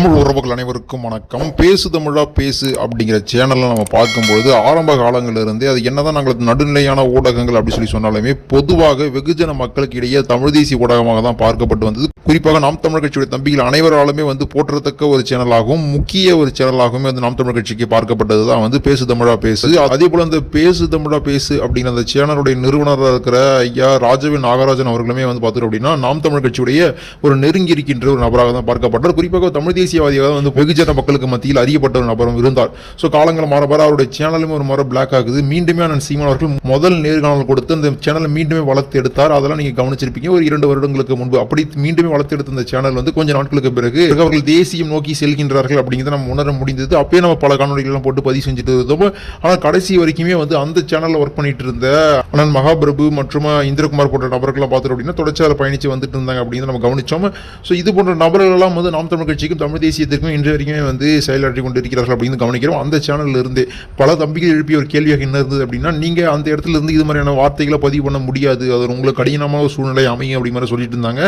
தமிழ் உறவுகள் அனைவருக்கும் வணக்கம். பேசு தமிழா பேசு அப்படிங்கிற சேனலில் நம்ம பார்க்கும்பொழுது ஆரம்ப காலங்களிலிருந்தே அது என்னதான் நாங்கள் நடுநிலையான ஊடகங்கள் அப்படி சொல்லி சொன்னாலுமே பொதுவாக வெகுஜன மக்களுக்கு இடையே தமிழ் தேசிய ஊடகமாக தான் பார்க்கப்பட்டு வந்தது. குறிப்பாக நாம் தமிழ் கட்சியுடைய தம்பிகள் அனைவராலுமே வந்து போற்றத்தக்க ஒரு சேனலாகவும் முக்கிய ஒரு சேனலாகவும் வந்து நாம் தமிழ் கட்சிக்கு பார்க்கப்பட்டது தான் வந்து பேசு தமிழா பேசு. அதே போல அந்த பேசு தமிழா பேசு அப்படிங்கிற அந்த சேனலுடைய நிறுவனராக இருக்கிற ஐயா ராஜவி நாகராஜன் அவர்களுமே வந்து பார்த்தோம் அப்படின்னா நாம் தமிழ் கட்சியுடைய ஒரு நெருங்கி இருக்கின்ற ஒரு நபராக தான் பார்க்கப்பட்டார். குறிப்பாக தமிழ் தேசியவாதியாக வந்து வெகுஜன மக்களுக்கு மத்தியில் அறியப்பட்ட ஒரு நபரும் இருந்தார். ஸோ காலங்கள் மாற மாற அவருடைய சேனலுமே ஒரு முறை பிளாக் ஆகுது. மீண்டுமே அண்ணன் சீமான் அவர்கள் முதல் நேர்காணல் கொடுத்து அந்த சேனலை மீண்டுமே வளர்த்து எடுத்தார். அதெல்லாம் நீங்க கவனிச்சிருப்பீங்க. ஒரு இரண்டு வருடங்களுக்கு முன்பு அப்படி மீண்டுமே வளர்த்து எடுத்த அந்த சேனல் வந்து கொஞ்சம் நாட்களுக்கு பிறகு அவர்கள் தேசியம் நோக்கி செல்கின்றார்கள் அப்படிங்கிறத நம்ம உணர முடிந்தது. அப்பயே நம்ம பல காணொலிகள்லாம் போட்டு பதிவு செஞ்சுட்டு இருந்தோம். ஆனால் கடைசி வரைக்குமே வந்து அந்த சேனலில் ஒர்க் பண்ணிட்டு இருந்த அண்ணன் மகாபிரபு மற்றும் இந்திரகுமார் போன்ற நபர்கள்லாம் பார்த்துட்டு அப்படின்னா தொடர்ச்சியாக பயணிச்சு வந்துட்டு இருந்தாங்க அப்படின்னு நம்ம கவனிச்சோம். ஸோ இது போன்ற நபர்கள் எல்லாம் வந்து நாம் தமிழ் கட்சிக்கும் தமிழ் தேசியத்திற்கும் இன்று வரைக்குமே வந்து செயலாற்றி கொண்டு இருக்கிறார்கள் அப்படின்னு கவனிக்கிறோம். அந்த சேனலில் இருந்து பல தம்பிகள் எழுப்பிய ஒரு கேள்வியாக என்ன இருந்தது அப்படின்னா நீங்கள் அந்த இடத்துல இருந்து இது மாதிரியான வார்த்தைகளை பதிவு பண்ண முடியாது. அது உங்களுக்கு கடினமான ஒரு சூழ்நிலை அமையும் அப்படி மாதிரி சொல்லிட்டு இருந்தாங்க.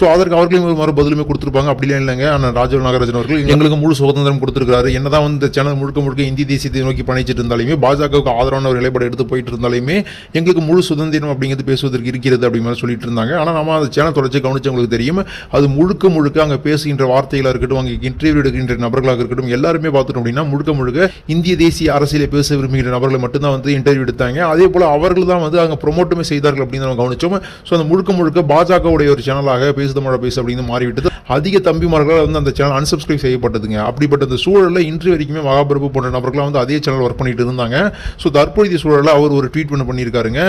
ஸோ அதற்கு அவர்களையும் ஒரு மாதிரி பதிலுமே கொடுத்துருப்பாங்க. அப்படிலாம் இல்லைங்க. ஆனால் ராஜீவ் நாகராஜன் அவர்கள் எங்களுக்கு முழு சுதந்திரம் கொடுத்துருக்காரு என்னதான் வந்து இந்த சேனல் முழுக்க முழுக்க இந்தி தேசியத்தை நோக்கி பணிச்சிட்டு இருந்தாலுமே பாஜகவுக்கு ஆதரவான ஒரு நிலைப்பாடு எடுத்து போயிட்டு இருந்தாலுமே எங்களுக்கு முழு சுதந்திரம் அப்படிங்கிறது பேசுவதற்கு இருக்கிறது அப்படி மாதிரி சொல்லிட்டு இருந்தாங்க. ஆனால் நம்ம அந்த சேனல் தொடர்ச்சி கவனிச்சவங்களுக்கு தெரியும். அது முழுக்க முழுக்க அங்கே பேசுகின்ற வார்த்தைகளாக இருக்கட்டும் அங்கே இன்டர்வியூ எடுக்கின்ற நபர்களாக இருக்கட்டும் எல்லாருமே பார்த்துட்டோம் அப்படின்னா முழுக்க முழுக்க இந்திய தேசிய அரசியலை பேச விரும்புகிற நபர்களை மட்டும்தான் வந்து இன்டர்வியூ எடுத்தாங்க. அதே போல் அவர்கள் தான் வந்து அங்கே ப்ரொமோட்டுமே செய்தார்கள் அப்படின்னு நம்ம கவனிச்சோம். ஸோ அந்த முழுக்க முழுக்க பாஜகவுடைய ஒரு சேனலாக பேசு தமிழ பேசு அப்படின்னு மாறிவிட்டது. அதிக தம்பிமார்களால் வந்து அந்த சேனல் அன்சப்ஸ்கிரைப் செய்யப்பட்டதுங்க. அப்படிப்பட்ட அந்த சூழலில் இன்று வரைக்குமே மகாபிரபு போன்ற நபர்களாக வந்து அதே சேனல் ஒர்க் பண்ணிட்டு இருந்தாங்க. ஸோ தற்போதைய சூழலில் அவர் ஒரு ட்வீட் பண்ண பண்ணியிருக்காருங்க.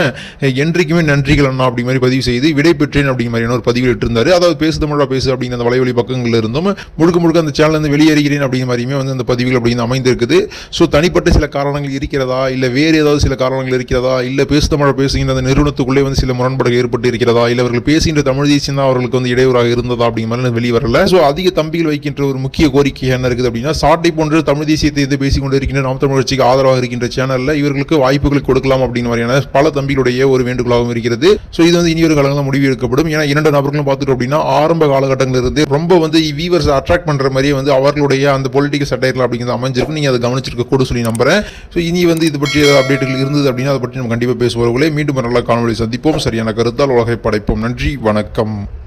என்றைக்குமே நன்றிகள் அண்ணா அப்படி மாதிரி பதிவு செய்து விடை பெற்றேன் அப்படிங்கிற மாதிரியான ஒரு பதிவில் இட்டிருந்தாரு. அதாவது பேசு தமிழா பேசு அப்படிங்கிற அந்த வலைவழி பக்கங்களில் இருந்தும் முழுக்க முழுக்க அளவுக்கு அந்த சேனல்லேருந்து வெளியேறுகிறேன் அப்படிங்கிற மாதிரியுமே வந்து அந்த பதிவுகள் அப்படின்னு அமைந்திருக்குது. ஸோ தனிப்பட்ட சில காரணங்கள் இருக்கிறதா? இல்லை வேறு ஏதாவது சில காரணங்கள் இருக்கிறதா? இல்லை பேசு தமிழ் பேசுகின்ற அந்த நிறுவனத்துக்குள்ளே வந்து சில முரண்பாடுகள் ஏற்பட்டு இருக்கிறதா? இல்லை அவர்கள் பேசுகின்ற தமிழ் தேசியம் தான் அவர்களுக்கு வந்து இடையூறாக இருந்ததா அப்படிங்கிற மாதிரி வெளியே வரல ஸோ அதிக தம்பிகள் வைக்கின்ற ஒரு முக்கிய கோரிக்கை என்ன இருக்குது அப்படின்னா சாட்டை போன்ற தமிழ் தேசியத்தை இது பேசிக் கொண்டு இருக்கின்ற நாம் தமிழ் கட்சிக்கு ஆதரவாக இருக்கின்ற சேனலில் இவர்களுக்கு வாய்ப்புகள் கொடுக்கலாம் அப்படிங்கிற மாதிரியான பல தம்பிகளுடைய ஒரு வேண்டுகோளாகவும் இருக்கிறது. ஸோ இது வந்து இனியொரு காலங்களில் முடிவு எடுக்கப்படும். ஏன்னா இரண்டு நபர்களும் பார்த்துட்டோம் அப்படின்னா ஆரம்ப காலகட்டங்களிலிருந்து ரொம்ப வந்து வீவர்ஸ் அட்ராக்ட் பண்ணுற பண்ற மாதிரியே வந்து அவர்களுடைய அந்த பொலிட்டிக்கல் சட்டைகள் அப்படிங்கிறது அமைஞ்சிருக்கு நீங்க அதை கவனிச்சிருக்க கூட சொல்லி நம்புறேன். ஸோ இனி வந்து இது பற்றிய அப்டேட்டுகள் இருந்தது அப்படின்னா அதை பற்றி நம்ம கண்டிப்பாக பேசுவார்களே மீண்டும் நல்ல காணொலி சந்திப்போம். சரியான கருத்தால் உலகை படைப்போம். நன்றி. வணக்கம்.